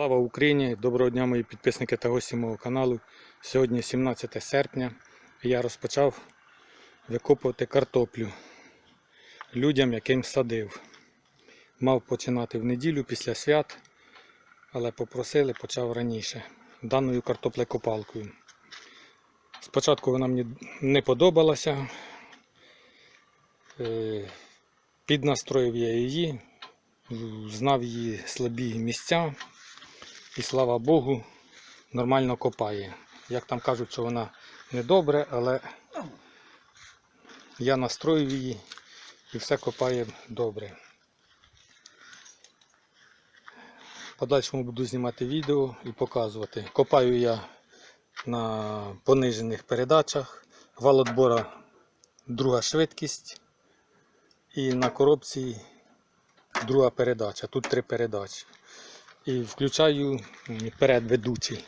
Слава Україні! Доброго дня, мої підписники та гості мого каналу. Сьогодні 17 серпня. Я розпочав викопувати картоплю людям, яким садив. Мав починати в неділю після свят, але попросили, почав раніше. Даною картоплекопалкою. Спочатку вона мені не подобалася. Е, Піднастроїв я її, знав її слабі місця і слава Богу, нормально копає. Як там кажуть, що вона не добре, але я настроїв її і все копає добре. Подальшому буду знімати відео і показувати. Копаю я на понижених передачах, вал отбора друга швидкість і на коробці друга передача. Тут три передачі і включаю передведучий.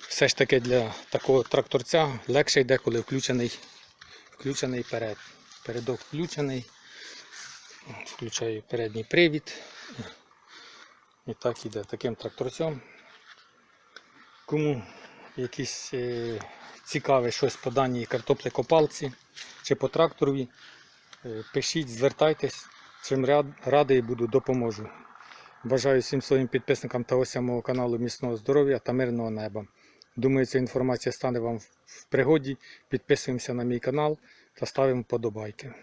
Все ж таки для такого тракторця легше йде, коли включений, включений перед. Передок включений. Включаю передній привід. І так іде таким тракторцем. Кому якісь е, цікаве щось по даній картоплекопалці чи по тракторові, е, пишіть, звертайтесь, чим радий буду, допоможу. Бажаю всім своїм підписникам та гостям мого каналу міцного здоров'я та мирного неба. Думаю, ця інформація стане вам в пригоді. Підписуємося на мій канал та ставимо вподобайки.